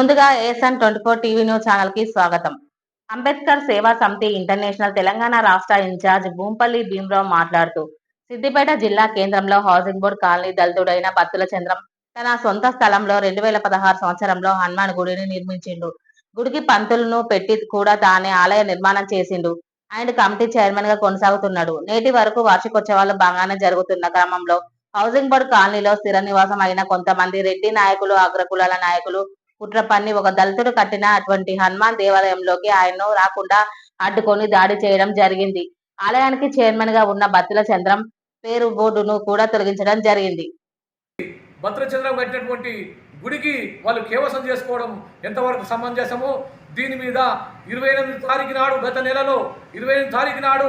ముందుగా ASN twenty four TV news ఛానల్కి స్వాగతం. అంబేద్కర్ సేవా సమితి ఇంటర్నేషనల్ తెలంగాణ రాష్ట్ర ఇన్ఛార్జ్ భూంపల్లి భీమరావు మాట్లాడుతూ సిద్దిపేట జిల్లా కేంద్రంలో హౌసింగ్ బోర్డ్ కాలనీ దళితుడైన బత్తుల చంద్రం తన సొంత స్థలంలో రెండు వేల పదహారు సంవత్సరంలో హనుమాన్ గుడిని నిర్మించిండు. గుడికి పంతులను పెట్టి కూడా తానే ఆలయ నిర్మాణం చేసిండు. ఆయన కమిటీ చైర్మన్గా కొనసాగుతున్నాడు. నేటి వరకు వార్షికోత్సవాలు బాగానే జరుగుతున్న క్రమంలో హౌసింగ్ బోర్డ్ కాలనీలో స్థిర నివాసం అయిన కొంతమంది రెడ్డి నాయకులు అగ్రకులాల నాయకులు కుట్ర పన్ని ఒక దళితుడు కట్టిన అటువంటి హనుమాన్ దేవాలయంలోకి ఆయన్ను రాకుండా అడ్డుకొని దాడి చేయడం జరిగింది. ఆలయానికి చైర్మన్గా ఉన్న బత్తుల చంద్రం పేరు బోర్డును కూడా తొలగించడం జరిగింది. భద్రచంద్రం కట్టినటువంటి గుడికి వాళ్ళు కేవసం చేసుకోవడం ఎంతవరకు సమంజసమో దీని మీద ఇరవై ఎనిమిది తారీఖు నాడు గత నెలలో ఇరవై ఎనిమిది తారీఖు నాడు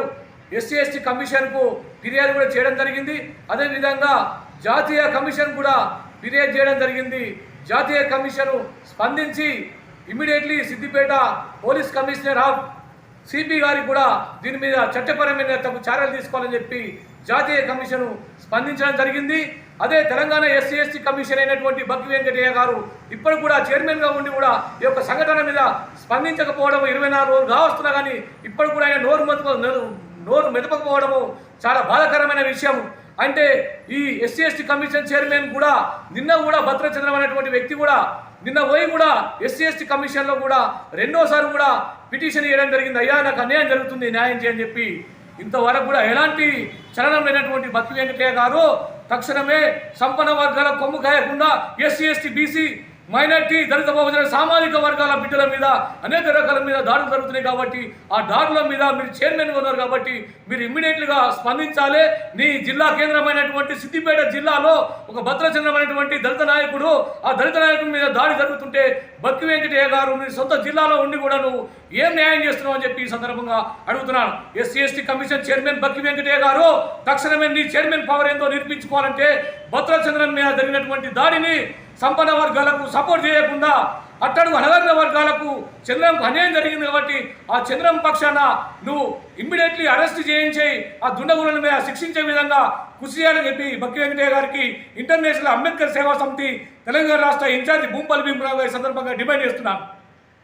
ఎస్సీ ఎస్టీ కమిషన్కు ఫిర్యాదు కూడా చేయడం జరిగింది. అదేవిధంగా జాతీయ కమిషన్ కూడా ఫిర్యాదు చేయడం జరిగింది. జాతీయ కమిషను స్పందించి immediately Siddipet police commissioner of CP గారికి కూడా దీని మీద చట్టపరమైన తగు చర్యలు తీసుకోవాలని చెప్పి జాతీయ కమిషన్ స్పందించడం జరిగింది. అదే తెలంగాణ ఎస్సీ ఎస్టీ కమిషన్ అయినటువంటి బగ్గి వెంకటయ్య గారు ఇప్పుడు కూడా చైర్మన్గా ఉండి కూడా ఈ యొక్క సంఘటన మీద స్పందించకపోవడం ఇరవై నాలుగు రోజులు కావస్తున్నా కానీ ఇప్పుడు కూడా ఆయన నోరు మెతుకు నోరు మెదపకపోవడము చాలా బాధాకరమైన విషయం అంటే ఈ ఎస్సీ ఎస్టీ కమిషన్ చైర్మన్ కూడా నిన్న కూడా భద్రచంద్రం అనేటువంటి వ్యక్తి కూడా నిన్న పోయి కూడా ఎస్సీ ఎస్టీ కమిషన్లో కూడా రెండోసారి కూడా పిటిషన్ వేయడం జరిగింది. అయ్యా నాకు అన్యాయం జరుగుతుంది న్యాయం చేయని చెప్పి. ఇంతవరకు కూడా ఎలాంటి చలనం లేనటువంటి బత్తి వెంకటయ్య గారు తక్షణమే సంపన్న వర్గాల కొమ్ము కాయకుండా ఎస్సీ ఎస్టీ బీసీ మైనార్టీ దళిత బహుజన సామాజిక వర్గాల బిడ్డల మీద అనేక రకాల మీద దాడులు జరుగుతున్నాయి కాబట్టి ఆ దాడుల మీద మీరు చైర్మన్గా ఉన్నారు కాబట్టి మీరు ఇమ్మీడియట్గా స్పందించాలి. నీ జిల్లా కేంద్రమైనటువంటి సిద్దిపేట జిల్లాలో ఒక భద్రచంద్రమైనటువంటి దళిత నాయకుడు ఆ దళిత నాయకుడి మీద దాడి జరుగుతుంటే బక్కి వెంకటయ్య గారు మీ సొంత జిల్లాలో ఉండి కూడా నువ్వు ఏం న్యాయం చేస్తున్నావు అని చెప్పి ఈ సందర్భంగా అడుగుతున్నాను. SC ST commission chairman Bakki Venkataiah గారు తక్షణమే నీ చైర్మన్ పవర్ ఏందో నిర్మించుకోవాలంటే భద్రచంద్రం మీద జరిగినటువంటి దాడిని సంపన్న వర్గాలకు సపోర్ట్ చేయకుండా అట్టడుగు అనగర్ణ వర్గాలకు చంద్రంకు అన్యాయం జరిగింది కాబట్టి ఆ చంద్రం పక్షాన నువ్వు ఇమ్మీడియట్లీ అరెస్ట్ చేయించి ఆ దుండగుల మీద శిక్షించే విధంగా కృషి చేయాలని చెప్పి భక్తి వెంకటయ్య గారికి ఇంటర్నేషనల్ అంబేద్కర్ సేవా సమితి తెలంగాణ రాష్ట్ర ఇన్ఛార్జి భూంపల్లి భీమరావు గారి సందర్భంగా డిమాండ్ చేస్తున్నాను.